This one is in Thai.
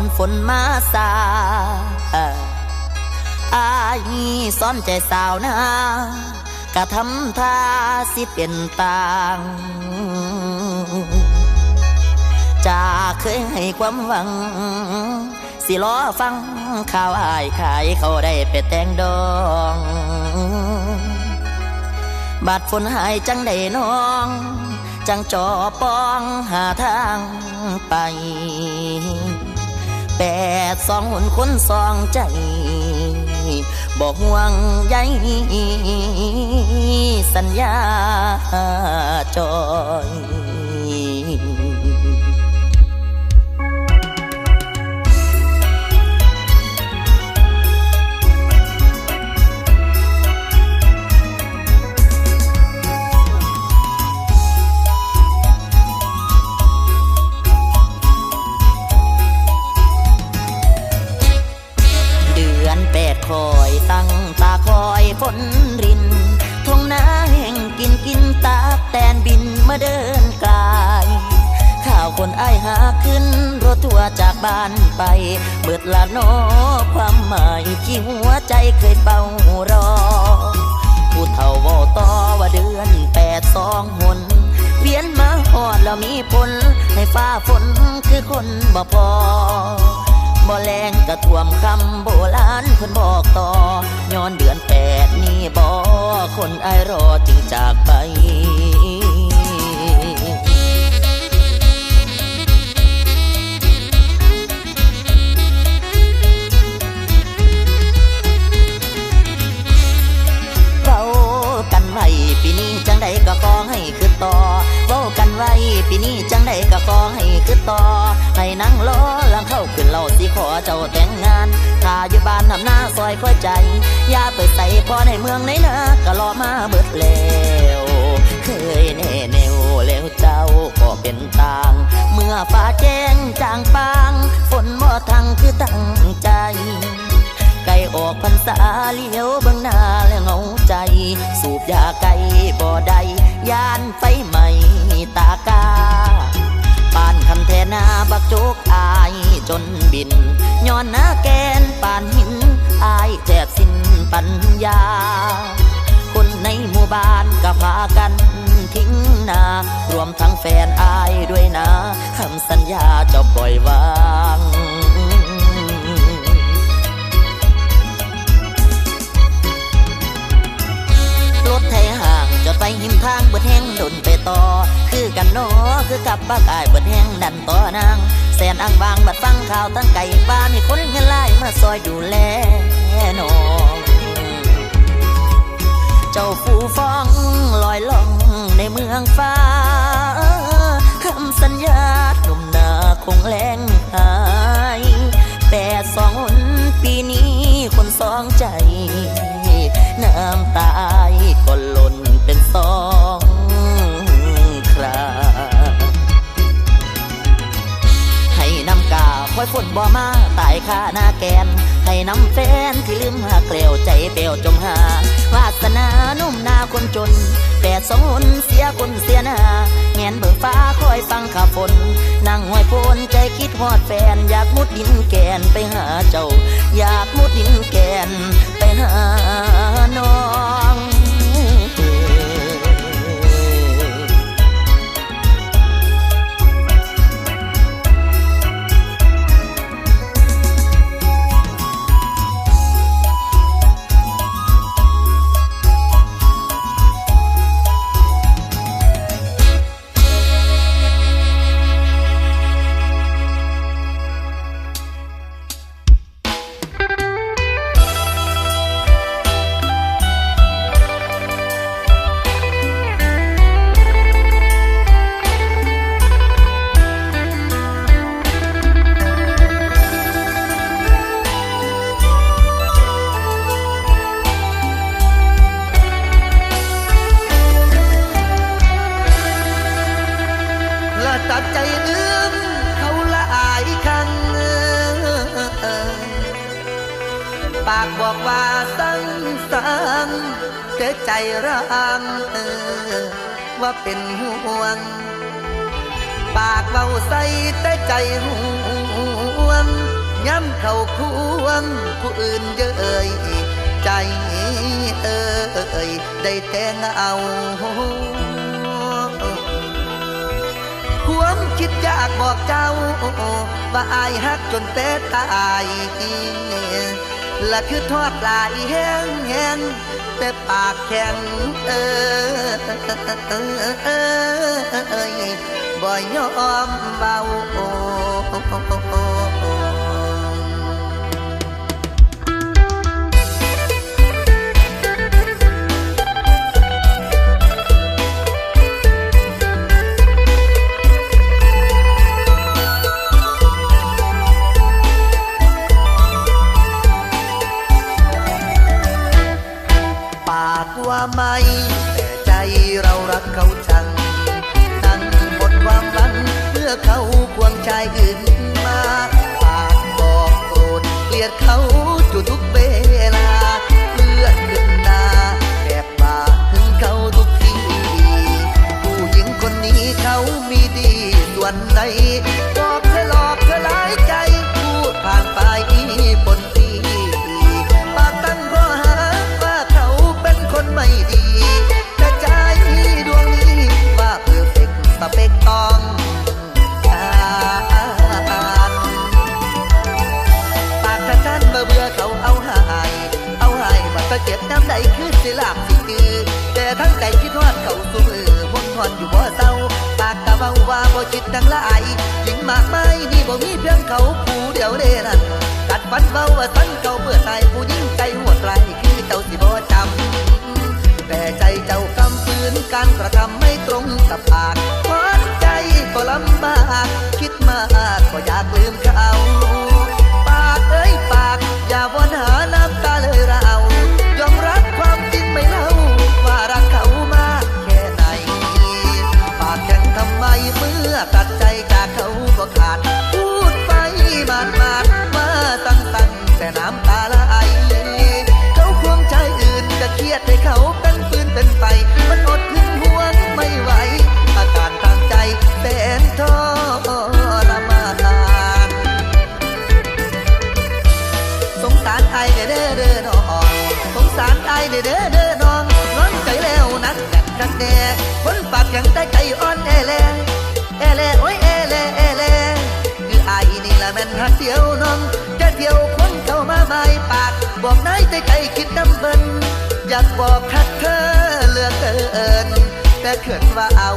นฝนมาสาอายซ่อนใจสาวนากะทำท่าสิเป็นต่างจากเคยให้ความหวัง สิล้อฟังข่าวอายขายเขาได้ไปแต่งดองบาดฝนหายจังได้น้อง จังจอปองหาทางไป แปดสองหนคนสองใจ บอกห่วงใยสัญญาจอย แตนบินมาเดินกลายข่าวคนไอหาขึ้น รถทัวร์จากบ้านไป เบิดละโนอความหมายที่หัวใจเคยเป่ารอ ผู้เฒ่าว่าต่อว่าเดือนแปดสองหนเวียนมาหอดแล้วมีผล ให้ฟ้าฝนคือคนบ่พอ บ่แรงกระท่วมคำโบราณคนบอกต่อ ย้อนเดือนแปดนี่บ่คนไอรอจึงจากไปเว้ากันไวปีนี้จังใดก็ขอให้คือต่อเว้ากันไว้ปีนี้จังใดก็ขอให้คือต่อให้นั่งล้อ เราสิขอเจ้าแต่งงาน ถ้าอยู่บ้านทำหน้าซอยค่อยใจ อย่าไปใส่พอในเมืองไหนนะก็รอมาเบิดแล้วเคยแน่แนวแล้วเจ้าก็เป็นต่าง เมื่อฟ้าแจ้งจางปางฝนบ่ทังคือตั้งใจไก่ออกพรรษาเลี้ยวเบื้องหน้าแล้วเหงาใจ สูบยาไก่บ่ได้ยานไฟไหม้ตากาปานคำแทนาบักโจ จนบิน ย้อนหน้าแกนป่านหิน อายแทบสิ้นปัญญา คนในหมู่บ้านก็พากันทิ้งนา รวมทั้งแฟนอายด้วยนะคำสัญญาจะปล่อยวางรถไทยห่างจอดไปหิมทางเบิดแห้งดนไปต่อ คือกันโนคือกับปากายบิดแห้งดันต่อนางแสนอ่างบางบัดฟังข่าวตั้งไก่ป้ามีคนเงินไล่มาซอยดูแลน้องเจ้าฟูฟ้องลอยล่องในเมืองฟ้าคำสัญญาหนุ่มนาคงแล คนบ่มาตายคาหน้าแกน ให้น้ำแฟนที่ลืมหาเกลียวใจเปลวจมหาวาสนานุ่มนาคนจนแปดสองหนเสียคนเสียหน้าแงนเบิกฟ้าคอยฟังข่าวฝนนั่งห้อยโพนใจคิดฮอดแฟน อยากมุดดินแกนไปหาเจ้า อยากมุดดินแกนไปหาน้อง สังสังแต่ใจร้างว่าเป็นห่วง ปากเบาใสแต่ใจห่วงย้ำเข้าควงผู้อื่นเย้ยใจเอ่ยได้แต่เงเอาความคิดอยากบอกเจ้า ว่าอายฮักจนแต่ตาย ละคือทอดลายแห้งแห้งแต่ปากแข็งเออบ่ยอมเบา เก็บน้ำใดคือสิลาบสิตือแต่ทั้งใจคิดทอดเขาสู้มือพนทอนอยู่บ่เศร้าปากกะเบาว่าบ่คิดดังละอายหญิงมากมายนี่บ่มีเพียงเขาผู้เดียวเด้นั่นกัดฟันเบาว่าสันเขาเบื่อตาย คนปากแข็งแต่ใจอ่อนเอเลเอเลโอ้ยเอเลเอเลคือไอ้นี่ละแม่นหักเดียวน้องจะเดี่ยวคนเข้ามาไม่ปาก บอกนายแต่ใจคิดน้ำเบินอยากบอกคักเธอเลือกเกินแต่เขินว่าเอา